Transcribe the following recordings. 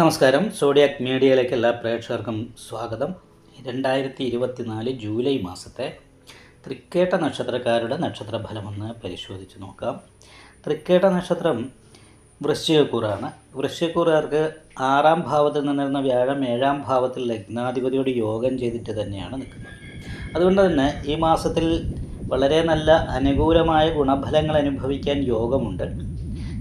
നമസ്കാരം. സോഡിയാക് മീഡിയയിലേക്ക് എല്ലാ പ്രേക്ഷകർക്കും സ്വാഗതം. രണ്ടായിരത്തി ഇരുപത്തിനാല് ജൂലൈ മാസത്തെ തൃക്കേട്ട നക്ഷത്രക്കാരുടെ നക്ഷത്ര ഫലമെന്ന് പരിശോധിച്ച് നോക്കാം. തൃക്കേട്ട നക്ഷത്രം വൃശ്ചികക്കൂറാണ്. വൃശ്ചികക്കൂറുകാർക്ക് ആറാം ഭാവത്തിൽ നിന്നിരുന്ന വ്യാഴം ഏഴാം ഭാവത്തിൽ ലഗ്നാധിപതിയോട് യോഗം ചെയ്തിട്ട് തന്നെയാണ് നിൽക്കുന്നത്. അതുകൊണ്ട് തന്നെ ഈ മാസത്തിൽ വളരെ നല്ല അനുകൂലമായ ഗുണഫലങ്ങൾ അനുഭവിക്കാൻ യോഗമുണ്ട്.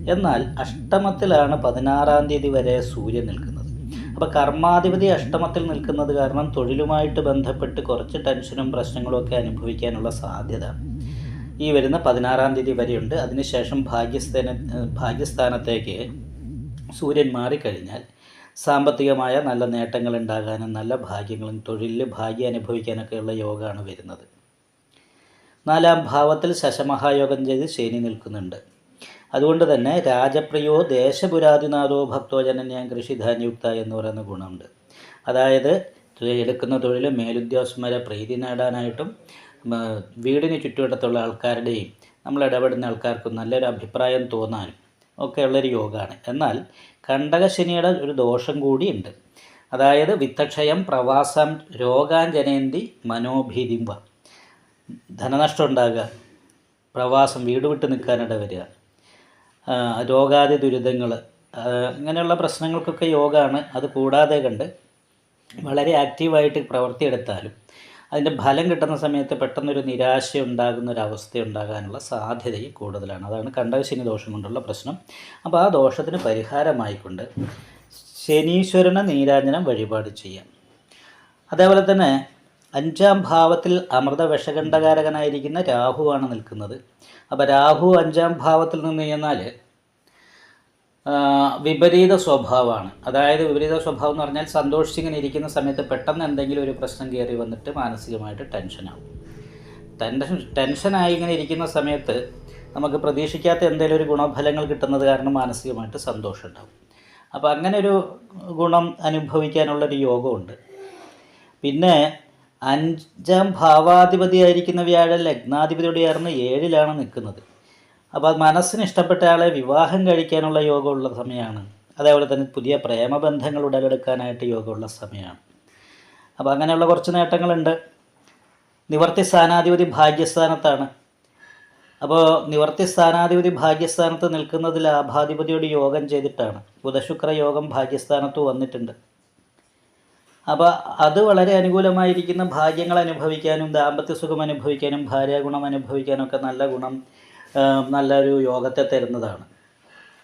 എന്നാൽ അഷ്ടമത്തിലാണ് പതിനാറാം തീയതി വരെ സൂര്യൻ നിൽക്കുന്നത്. അപ്പോൾ കർമാധിപതി അഷ്ടമത്തിൽ നിൽക്കുന്നത് കാരണം തൊഴിലുമായിട്ട് ബന്ധപ്പെട്ട് കുറച്ച് ടെൻഷനും പ്രശ്നങ്ങളും ഒക്കെ അനുഭവിക്കാനുള്ള സാധ്യത. ഈ വരുന്ന പതിനാറാം തീയതി വരെയുണ്ട്. അതിനുശേഷം ഭാഗ്യസ്ഥാന ഭാഗ്യസ്ഥാനത്തേക്ക് സൂര്യൻ മാറിക്കഴിഞ്ഞാൽ സാമ്പത്തികമായ നല്ല നേട്ടങ്ങൾ ഉണ്ടാകാനും നല്ല ഭാഗ്യങ്ങളും തൊഴിലിൽ ഭാഗ്യം അനുഭവിക്കാനൊക്കെയുള്ള യോഗമാണ് വരുന്നത്. നാലാം ഭാവത്തിൽ ശശമഹായോഗം ചെയ്ത് ശനി നിൽക്കുന്നുണ്ട്. അതുകൊണ്ട് തന്നെ രാജപ്രിയോ ദേശപുരാതിനാഥോ ഭക്തോജനന്യാം കൃഷിധാന്യുക്ത എന്ന് പറയുന്ന ഗുണമുണ്ട്. അതായത് എടുക്കുന്ന തൊഴിൽ മേലുദ്യോഗസ്ഥന്മാരെ പ്രീതി നേടാനായിട്ടും വീടിന് ചുറ്റുവട്ടത്തുള്ള ആൾക്കാരുടെയും നമ്മൾ ഇടപെടുന്ന ആൾക്കാർക്കും നല്ലൊരു അഭിപ്രായം തോന്നാനും ഒക്കെയുള്ളൊരു യോഗമാണ് എന്നാൽ കണ്ടകശനിയുടെ ഒരു ദോഷം കൂടിയുണ്ട്. അതായത് വിത്തക്ഷയം പ്രവാസം രോഗാഞ്ജനേന്തി മനോഭീതിമ്പ ധനനഷ്ടം ഉണ്ടാകുക. പ്രവാസം വീട് വിട്ട് നിൽക്കാനിട വരിക. ആ, രോഗാദി ദുരിതങ്ങൾ ഇങ്ങനെയുള്ള പ്രശ്നങ്ങൾക്കൊക്കെ യോഗാണ് അത് കൂടാതെ കണ്ട് വളരെ ആക്റ്റീവായിട്ട് പ്രവർത്തിയെടുത്താലും അതിന്റെ ഫലം കിട്ടുന്ന സമയത്ത് പെട്ടെന്നൊരു നിരാശ ഉണ്ടാകുന്ന ഒരു അവസ്ഥ ഉണ്ടാകാനുള്ള സാധ്യതയും കൂടുതലാണ്. അതാണ് കണ്ടകശനി ദോഷം കൊണ്ടുള്ള പ്രശ്നം. അപ്പോൾ ആ ദോഷത്തിന് പരിഹാരമായിക്കൊണ്ട് ശനീശ്വരനെ നീരാഞ്ജനം വഴിപാട് ചെയ്യാം. അതേപോലെ തന്നെ അഞ്ചാം ഭാവത്തിൽ അമൃത വിഷകണ്ഠകാരകനായിരിക്കുന്ന രാഹുവാണ് നിൽക്കുന്നത്. അപ്പോൾ രാഹു അഞ്ചാം ഭാവത്തിൽ നിന്ന് കഴിഞ്ഞാൽ വിപരീത സ്വഭാവമാണ്. അതായത് വിപരീത സ്വഭാവം എന്ന് പറഞ്ഞാൽ സന്തോഷിച്ചിങ്ങനെ ഇരിക്കുന്ന സമയത്ത് പെട്ടെന്ന് എന്തെങ്കിലും ഒരു പ്രശ്നം കയറി വന്നിട്ട് മാനസികമായിട്ട് ടെൻഷനാവും. ടെൻഷൻ ടെൻഷനായി ഇങ്ങനെ ഇരിക്കുന്ന സമയത്ത് നമുക്ക് പ്രതീക്ഷിക്കാത്ത എന്തെങ്കിലും ഒരു ഗുണഫലങ്ങൾ കിട്ടുന്നത് കാരണം മാനസികമായിട്ട് സന്തോഷം ഉണ്ടാവും. അപ്പോൾ അങ്ങനെ ഒരു ഗുണം അനുഭവിക്കാനുള്ളൊരു യോഗമുണ്ട്. പിന്നെ അഞ്ചാം ഭാവാധിപതിയായിരിക്കുന്ന വ്യാഴം ലഗ്നാധിപതിയോട് ചേർന്ന് ഏഴിലാണ് നിൽക്കുന്നത്. അപ്പോൾ മനസ്സിന് ഇഷ്ടപ്പെട്ട ആളെ വിവാഹം കഴിക്കാനുള്ള യോഗമുള്ള സമയമാണ്. അതേപോലെ തന്നെ പുതിയ പ്രേമബന്ധങ്ങൾ ഉടലെടുക്കാനായിട്ട് യോഗമുള്ള സമയമാണ്. അപ്പോൾ അങ്ങനെയുള്ള കുറച്ച് നേട്ടങ്ങളുണ്ട്. നിവർത്തി സ്ഥാനാധിപതി ഭാഗ്യസ്ഥാനത്താണ്. അപ്പോൾ നിവർത്തി സ്ഥാനാധിപതി ഭാഗ്യസ്ഥാനത്ത് നിൽക്കുന്നത് ലാഭാധിപതിയോട് യോഗം ചെയ്തിട്ടാണ്. ബുധശുക്ര യോഗം ഭാഗ്യസ്ഥാനത്ത് വന്നിട്ടുണ്ട്. അപ്പോൾ അത് വളരെ അനുകൂലമായിരിക്കുന്ന ഭാഗ്യങ്ങൾ അനുഭവിക്കാനും ദാമ്പത്യ സുഖം അനുഭവിക്കാനും ഭാര്യാഗുണം അനുഭവിക്കാനും ഒക്കെ നല്ല ഗുണം നല്ലൊരു യോഗത്തെ തരുന്നതാണ്.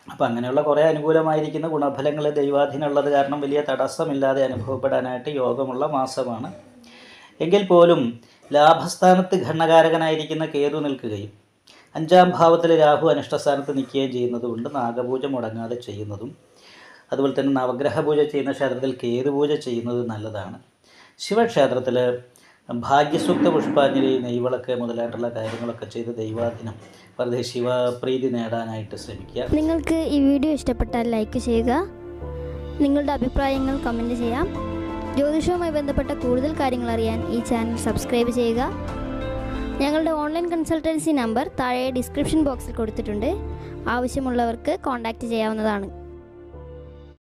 അപ്പോൾ അങ്ങനെയുള്ള കുറേ അനുകൂലമായിരിക്കുന്ന ഗുണഫലങ്ങൾ ദൈവാധീനമുള്ളത് കാരണം വലിയ തടസ്സമില്ലാതെ അനുഭവപ്പെടാനായിട്ട് യോഗമുള്ള മാസമാണ്. എങ്കിൽ പോലും ലാഭസ്ഥാനത്ത് ഘണ്ണകാരകനായിരിക്കുന്ന കേതു നിൽക്കുകയും അഞ്ചാം ഭാവത്തിൽ രാഹു അനിഷ്ടസ്ഥാനത്ത് നിൽക്കുകയും ചെയ്യുന്നതുകൊണ്ട് നാഗപൂജ മുടങ്ങാതെ ചെയ്യുന്നതും അതുപോലെ തന്നെ നവഗ്രഹ പൂജ ചെയ്യുന്ന ക്ഷേത്രത്തിൽ കേതുപൂജ ചെയ്യുന്നത് നല്ലതാണ്. ശിവക്ഷേത്രത്തിൽ ഭാഗ്യസൂക്ത പുഷ്പാഞ്ജലി നെയ്വിളക്ക് മുതലായിട്ടുള്ള കാര്യങ്ങളൊക്കെ ചെയ്ത് ദൈവാദിനം വെറുതെ ശിവപ്രീതി നേടാനായിട്ട് ശ്രമിക്കുക. നിങ്ങൾക്ക് ഈ വീഡിയോ ഇഷ്ടപ്പെട്ടാൽ ലൈക്ക് ചെയ്യുക. നിങ്ങളുടെ അഭിപ്രായങ്ങൾ കമന്റ് ചെയ്യാം. ജ്യോതിഷവുമായി ബന്ധപ്പെട്ട കൂടുതൽ കാര്യങ്ങൾ അറിയാൻ ഈ ചാനൽ സബ്സ്ക്രൈബ് ചെയ്യുക. ഞങ്ങളുടെ ഓൺലൈൻ കൺസൾട്ടൻസി നമ്പർ താഴെ ഡിസ്ക്രിപ്ഷൻ ബോക്സിൽ കൊടുത്തിട്ടുണ്ട്. ആവശ്യമുള്ളവർക്ക് കോൺടാക്റ്റ് ചെയ്യാവുന്നതാണ്.